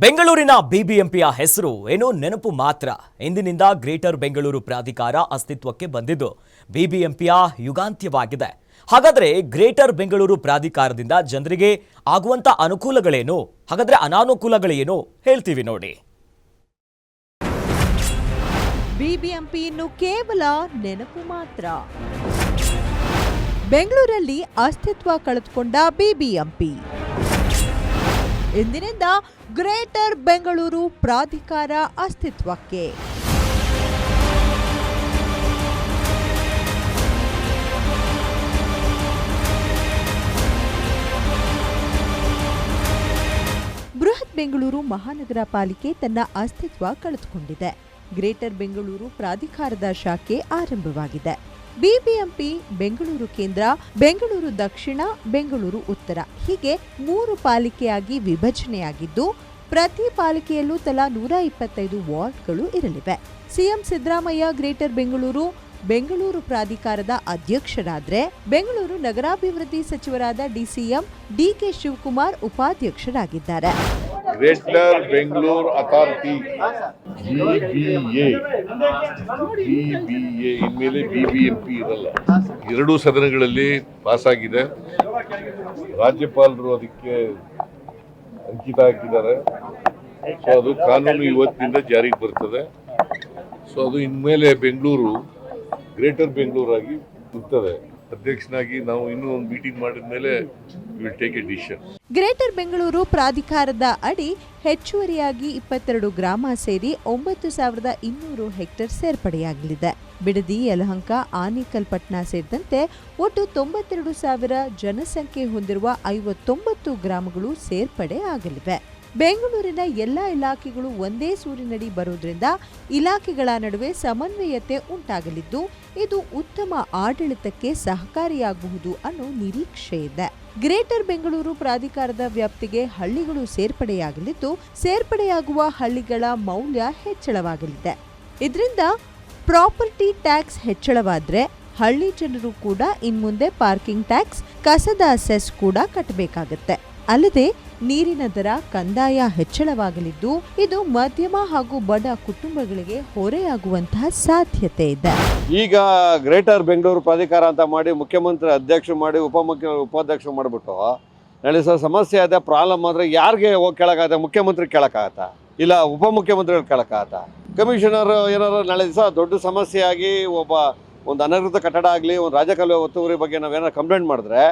ಬೆಂಗಳೂರಿನ ಬಿಬಿಎಂಪಿಯ ಹೆಸರು ಏನೋ ನೆನಪು ಮಾತ್ರ. ಇಂದಿನಿಂದ ಗ್ರೇಟರ್ ಬೆಂಗಳೂರು ಪ್ರಾಧಿಕಾರ ಅಸ್ತಿತ್ವಕ್ಕೆ ಬಂದಿದ್ದು ಬಿಬಿಎಂಪಿಯ ಯುಗಾಂತ್ಯವಾಗಿದೆ. ಹಾಗಾದರೆ ಗ್ರೇಟರ್ ಬೆಂಗಳೂರು ಪ್ರಾಧಿಕಾರದಿಂದ ಜನರಿಗೆ ಆಗುವಂಥ ಅನುಕೂಲಗಳೇನು? ಹಾಗಾದರೆ ಅನಾನುಕೂಲಗಳೇನು? ಹೇಳ್ತೀವಿ ನೋಡಿ. ಬಿಬಿಎಂಪಿ ಇನ್ನು ಕೇವಲ ನೆನಪು ಮಾತ್ರ. ಬೆಂಗಳೂರಲ್ಲಿ ಅಸ್ತಿತ್ವ ಕಳೆದುಕೊಂಡ ಬಿಬಿಎಂಪಿ. ಇಂದಿನಿಂದ ಗ್ರೇಟರ್ ಬೆಂಗಳೂರು ಪ್ರಾಧಿಕಾರ ಅಸ್ತಿತ್ವಕ್ಕೆ. ಬೃಹತ್ ಬೆಂಗಳೂರು ಮಹಾನಗರ ಪಾಲಿಕೆ ತನ್ನ ಅಸ್ತಿತ್ವ ಕಳೆದುಕೊಂಡಿದೆ. ಗ್ರೇಟರ್ ಬೆಂಗಳೂರು ಪ್ರಾಧಿಕಾರದ ಶಾಖೆ ಆರಂಭವಾಗಿದೆ. ಬಿಬಿಎಂಪಿ, ಬೆಂಗಳೂರು ಕೇಂದ್ರ, ಬೆಂಗಳೂರು ದಕ್ಷಿಣ, ಬೆಂಗಳೂರು ಉತ್ತರ. ಹೀಗೆ ಮೂರು ಪಾಲಿಕೆಯಾಗಿ ವಿಭಜನೆಯಾಗಿದ್ದು, ಪ್ರತಿ ಪಾಲಿಕೆಯಲ್ಲೂ ತಲಾ ನೂರ ಇಪ್ಪತ್ತೈದು ವಾರ್ಡ್ಗಳು ಇರಲಿವೆ. ಸಿಎಂ ಸಿದ್ದರಾಮಯ್ಯ, ಗ್ರೇಟರ್ ಬೆಂಗಳೂರು ಬೆಂಗಳೂರು ಪ್ರಾಧಿಕಾರದ ಅಧ್ಯಕ್ಷರಾದ್ರೆ ಬೆಂಗಳೂರು ನಗರಾಭಿವೃದ್ಧಿ ಸಚಿವರಾದ DCM, DK Shivakumar ಉಪಾಧ್ಯಕ್ಷರಾಗಿದ್ದಾರೆ. Greater Bengaluru authority BBA BBA ಇನ್ಮೇಲೆ ಪಿ ಇರಲ್ಲ. ಎರಡೂ ಸದನಗಳಲ್ಲಿ ಪಾಸ್ ಆಗಿದೆ ರಾಜ್ಯಪಾಲರು ಅದಕ್ಕೆ ಅಂಕಿತ ಹಾಕಿದ್ದಾರೆ. ಸೊ ಅದು ಕಾನೂನು ಇವತ್ತಿನಿಂದ ಜಾರಿಗೆ ಬರ್ತದೆ. ಸೊ ಅದು ಇನ್ಮೇಲೆ ಬೆಂಗಳೂರು ಗ್ರೇಟರ್ ಬೆಂಗಳೂರಾಗಿ ಇರ್ತದೆ ಅಧ್ಯಕ್ಷನಾಗಿ ನಾವು ಇನ್ನೂ ಒಂದು ಮೀಟಿಂಗ್ ಮಾಡಿದ ಮೇಲೆ take a decision greater Bengaluru ಪ್ರಾಧಿಕಾರದ ಅಡಿ ಹೆಚ್ಚುವರಿಯಾಗಿ ಇಪ್ಪತ್ತೆರಡು ಗ್ರಾಮ ಸೇರಿ ಒಂಬತ್ತು ಸಾವಿರದ ಇನ್ನೂರು ಹೆಕ್ಟೇರ್ ಸೇರ್ಪಡೆಯಾಗಲಿದೆ. ಬಿಡದಿ, ಯಲಹಂಕ ಆನಿಕಲ್ ಪಟ್ನಾ ಸೇರಿದಂತೆ ಒಟ್ಟು ತೊಂಬತ್ತೆರಡು ಸಾವಿರ ಜನಸಂಖ್ಯೆ ಹೊಂದಿರುವ ಐವತ್ತೊಂಬತ್ತು ಗ್ರಾಮಗಳು ಸೇರ್ಪಡೆ ಆಗಲಿವೆ. ಬೆಂಗಳೂರಿನ ಎಲ್ಲ ಇಲಾಖೆಗಳು ಒಂದೇ ಸೂರಿನಡಿ ಬರುವುದರಿಂದ ಇಲಾಖೆಗಳ ನಡುವೆ ಸಮನ್ವಯತೆ ಉಂಟಾಗಲಿದ್ದು, ಇದು ಉತ್ತಮ ಆಡಳಿತಕ್ಕೆ ಸಹಕಾರಿಯಾಗಬಹುದು ಅನ್ನೋ ನಿರೀಕ್ಷೆ ಇದೆ. ಗ್ರೇಟರ್ ಬೆಂಗಳೂರು ಪ್ರಾಧಿಕಾರದ ವ್ಯಾಪ್ತಿಗೆ ಹಳ್ಳಿಗಳು ಸೇರ್ಪಡೆಯಾಗಲಿದ್ದು, ಸೇರ್ಪಡೆಯಾಗುವ ಹಳ್ಳಿಗಳ ಮೌಲ್ಯ ಹೆಚ್ಚಳವಾಗಲಿದೆ. ಇದರಿಂದ ಪ್ರಾಪರ್ಟಿ ಟ್ಯಾಕ್ಸ್ ಹೆಚ್ಚಳವಾದ್ರೆ ಹಳ್ಳಿ ಜನರು ಕೂಡ ಇನ್ಮುಂದೆ ಪಾರ್ಕಿಂಗ್ ಟ್ಯಾಕ್ಸ್, ಕಸದ ಸೆಸ್ ಕೂಡ ಕಟ್ಟಬೇಕಾಗತ್ತೆ ಅಲ್ಲದೆ ನೀರಿನ ದರ ಕಂದಾಯ ಹೆಚ್ಚಳವಾಗಲಿದ್ದು ಇದು ಮಧ್ಯಮ ಹಾಗೂ ಬಡ ಕುಟುಂಬಗಳಿಗೆ ಹೊರೆಯಾಗುವಂತಹ ಸಾಧ್ಯತೆ ಇದೆ. ಈಗ ಗ್ರೇಟರ್ ಬೆಂಗಳೂರು ಪ್ರಾಧಿಕಾರ ಅಂತ ಮಾಡಿ ಮುಖ್ಯಮಂತ್ರಿ ಅಧ್ಯಕ್ಷ ಮಾಡಿ ಉಪಮುಖ್ಯ ಉಪಾಧ್ಯಕ್ಷ ಮಾಡಿಬಿಟ್ಟು ನಡೆಸೋ ಸಮಸ್ಯೆ ಆದ ಪ್ರಾಬ್ಲಮ್ ಆದರೆ ಯಾರಿಗೆ ಕೆಳಗಾದ ಮುಖ್ಯಮಂತ್ರಿ ಕೆಳಕಾಗತ್ತಾ ಇಲ್ಲ ಉಪಮುಖ್ಯಮಂತ್ರಿಗಳು ಕೇಳೋಕ್ಕಾಗತ್ತಾ? ಕಮಿಷನರ್ ಏನಾರು ನಾಳೆ ದಿವಸ ದೊಡ್ಡ ಸಮಸ್ಯೆ ಆಗಿ ಒಬ್ಬ ಒಂದು ಅನಧಿಕೃತ ಕಟ್ಟಡ ಆಗಲಿ, ಒಂದು ರಾಜಕಾಲುವೆ ಒತ್ತುವರಿ ಬಗ್ಗೆ ನಾವು ನಾವೇನಾರು ಕಂಪ್ಲೇಂಟ್ ಮಾಡಿದ್ರೆ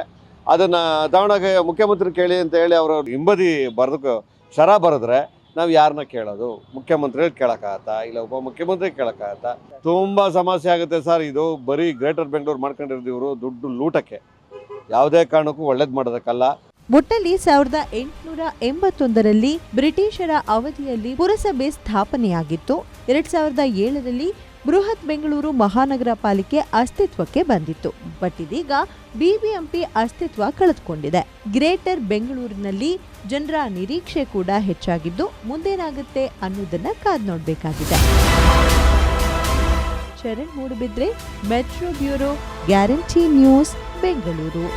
ಅದನ್ನು ದಾವಣಗೆ ಮುಖ್ಯಮಂತ್ರಿ ಕೇಳಿ ಅಂತ ಹೇಳಿ ಅವರು ಹಿಂಬದಿ ಬರೆದು ಶರ ಬರೆದ್ರೆ ನಾವು ಯಾರನ್ನ ಕೇಳೋದು? ಮುಖ್ಯಮಂತ್ರಿ ಕೇಳೋಕ್ಕಾಗತ್ತಾ? ಇಲ್ಲ ಉಪಮುಖ್ಯಮಂತ್ರಿ ಕೇಳೋಕ್ಕಾಗತ್ತ? ತುಂಬ ಸಮಸ್ಯೆ ಆಗುತ್ತೆ ಸರ್ ಇದು. ಬರೀ ಗ್ರೇಟರ್ ಬೆಂಗಳೂರು ಮಾಡ್ಕೊಂಡಿರೋದು ಇವರು ದುಡ್ಡು ಲೂಟಕ್ಕೆ. ಯಾವುದೇ ಕಾರಣಕ್ಕೂ ಒಳ್ಳೇದು ಮಾಡೋದಕ್ಕಲ್ಲ. ಒಟ್ಟಲ್ಲಿ ಸಾವಿರದ ಎಂಟುನೂರ ಎಂಬತ್ತೊಂದರಲ್ಲಿ ಬ್ರಿಟಿಷರ ಅವಧಿಯಲ್ಲಿ ಪುರಸಭೆ ಸ್ಥಾಪನೆಯಾಗಿತ್ತು. ಎರಡ್ ಸಾವಿರದ ಏಳರಲ್ಲಿ ಬೃಹತ್ ಬೆಂಗಳೂರು ಮಹಾನಗರ ಪಾಲಿಕೆ ಅಸ್ತಿತ್ವಕ್ಕೆ ಬಂದಿತ್ತು. ಬಟ್ ಇದೀಗ ಬಿಬಿಎಂಪಿ ಅಸ್ತಿತ್ವ ಕಳೆದುಕೊಂಡಿದೆ. ಗ್ರೇಟರ್ ಬೆಂಗಳೂರಿನಲ್ಲಿ ಜನರ ನಿರೀಕ್ಷೆ ಕೂಡ ಹೆಚ್ಚಾಗಿದ್ದು ಮುಂದೇನಾಗುತ್ತೆ ಅನ್ನೋದನ್ನ ಕಾದ್ ನೋಡಬೇಕಾಗಿದೆ. Sharan Moodbidri metro bureau guarantee news Bengaluru.